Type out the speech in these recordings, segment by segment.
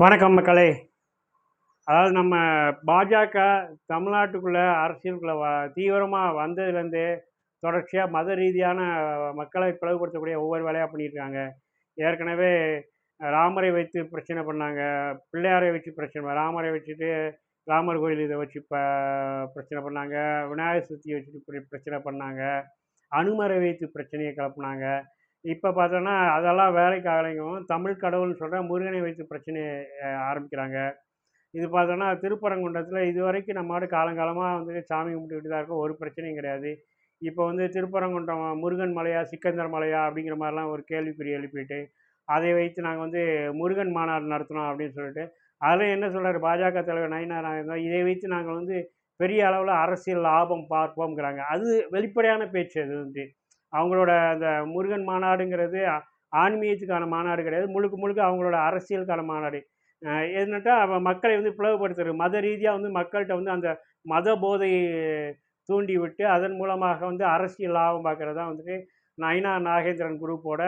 வணக்கம் மக்களே. அதாவது நம்ம பாஜக தமிழ்நாட்டுக்குள்ளே அரசியலுக்குள்ளே வ தீவிரமாக வந்ததுலேருந்து தொடர்ச்சியாக மத ரீதியான மக்களை பிளவுபடுத்தக்கூடிய ஒவ்வொரு வேலையாக பண்ணியிருக்காங்க. ஏற்கனவே ராமரை வைத்து பிரச்சனை பண்ணாங்க. பிள்ளையாரை வச்சு பிரச்சனை ராமரை வச்சுட்டு ராமர் கோயில் இதை வச்சு ப பிரச்சனை பண்ணாங்க. விநாயகர் சதுர்த்தியை வச்சுட்டு பிரச்சனை பண்ணாங்க. அனுமரை வைத்து பிரச்சனையை கிளப்புனாங்க. இப்போ பார்த்தோன்னா அதெல்லாம் வேலைக்கு ஆகலைங்கவும் தமிழ் கடவுள்னு சொல்கிற முருகனை வைத்து பிரச்சனை ஆரம்பிக்கிறாங்க. இது பார்த்தோன்னா திருப்பரங்குன்றத்தில் இது வரைக்கும் நம்ம மாடு காலங்காலமாக வந்து சாமி கும்பிட்டுக்கிட்டு தான் இருக்கும். ஒரு பிரச்சனையும் கிடையாது. இப்போ வந்து திருப்பரங்குன்றம் முருகன் மலையா சிக்கந்தர் மலையா அப்படிங்கிற மாதிரிலாம் ஒரு கேள்விக்குறி எழுப்பிட்டு அதை வைத்து நாங்கள் வந்து முருகன் மாநாடு நடத்தினோம் அப்படின்னு சொல்லிட்டு அதில் என்ன சொல்கிறார் பாஜக தலைவர் நயினா நாகேந்திரன் இதை வைத்து நாங்கள் வந்து பெரிய அளவில் அரசியல் லாபம் பார்ப்போம்ங்கிறாங்க. அது வெளிப்படையான பேச்சு அது வந்து. அவங்களோட அந்த முருகன் மாநாடுங்கிறது ஆன்மீகத்துக்கான மாநாடு கிடையாது. முழுக்க முழுக்க அவங்களோட அரசியலுக்கான மாநாடு. என்னட்டா மக்களை வந்து பிளவுபடுத்துறது. மத ரீதியாக வந்து மக்கள்கிட்ட வந்து அந்த மத போதையை தூண்டி விட்டு அதன் மூலமாக வந்து அரசியல் லாபம் பார்க்குறது தான் வந்துட்டு நைனா நாகேந்திரன் குரூப்போட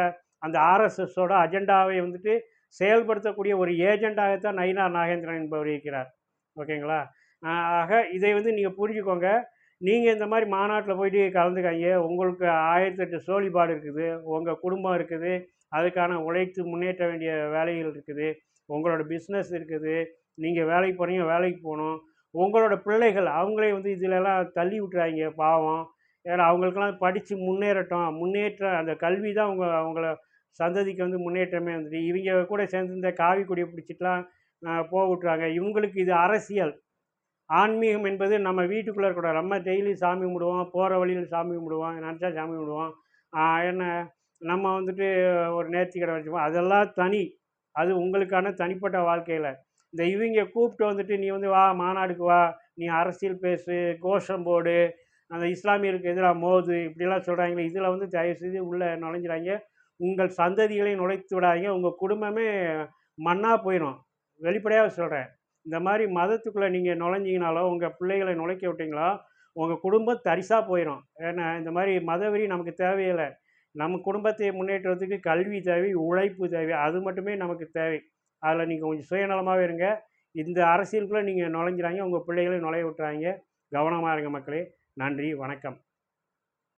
அந்த ஆர்எஸ்எஸோட அஜெண்டாவை வந்துட்டு செயல்படுத்தக்கூடிய ஒரு ஏஜெண்டாகத்தான் நயினா நாகேந்திரன் என்பவர் இருக்கிறார். ஓகேங்களா? ஆக இதை வந்து நீங்கள் புரிஞ்சுக்கோங்க. நீங்கள் இந்த மாதிரி மாநாட்டில் போயிட்டு கலந்துக்காங்க உங்களுக்கு ஆயிரத்தெட்டு சோழிபாடு இருக்குது. உங்கள் குடும்பம் இருக்குது. அதுக்கான உழைத்து முன்னேற்ற வேண்டிய வேலைகள் இருக்குது. உங்களோட பிஸ்னஸ் இருக்குது. நீங்கள் வேலைக்கு போகிறீங்க வேலைக்கு போகணும். உங்களோட பிள்ளைகள் அவங்களே வந்து இதிலெல்லாம் தள்ளி விட்டுறாங்க பாவம். ஏன்னா அவங்களுக்கெல்லாம் படித்து முன்னேறட்டும். முன்னேற்ற அந்த கல்வி தான் அவங்க அவங்கள சந்ததிக்கு வந்து முன்னேற்றமே வந்துட்டு இவங்க கூட சேர்ந்து இந்த காவி கொடியை பிடிச்சிட்டுலாம் போக விட்றாங்க இவங்களுக்கு இது அரசியல். ஆன்மீகம் என்பது நம்ம வீட்டுக்குள்ளே இருக்கக்கூடாது. நம்ம டெய்லி சாமி கும்பிடுவோம் போகிற வழியில் சாமி கும்பிடுவோம் நினச்சா சாமி கும்பிடுவோம். என்ன நம்ம வந்துட்டு ஒரு நேர்த்திக்கடை வச்சுப்போம். அதெல்லாம் தனி. அது உங்களுக்கான தனிப்பட்ட வாழ்க்கையில். இந்த இவங்க கூப்பிட்டு வந்துட்டு நீ வந்து வா மாநாடுக்கு வா நீ அரசியல் பேசு கோஷம் போடு அந்த இஸ்லாமியருக்கு எதிராக மோது இப்படிலாம் சொல்கிறாங்களே இதில் வந்து தயவு செய்து உள்ளே நுழைஞ்சிடாங்க உங்கள் சந்ததிகளை நுழைத்து விடாதீங்க. உங்கள் குடும்பமே மண்ணாக போயிடும். வெளிப்படையாக சொல்கிறேன் இந்த மாதிரி மதத்துக்குள்ளே நீங்கள் நுழைஞ்சிங்கனாலோ உங்கள் பிள்ளைகளை நுழைக்க விட்டீங்களோ உங்கள் குடும்பம் தரிசாக போயிடும் ஏன்னா இந்த மாதிரி மதவெறி நமக்கு தேவையில்லை. நம்ம குடும்பத்தை முன்னேற்றத்துக்கு கல்வி தேவை உழைப்பு தேவை அது மட்டுமே நமக்கு தேவை. அதில் நீங்கள் கொஞ்சம் சுயநலமாகவே இருங்க. இந்த அரசியலுக்குள்ளே நீங்கள் நுழைஞ்சிறாங்க உங்கள் பிள்ளைகளை நுழைய விட்டுறாங்க கவனமாக இருங்க மக்களே. நன்றி வணக்கம்.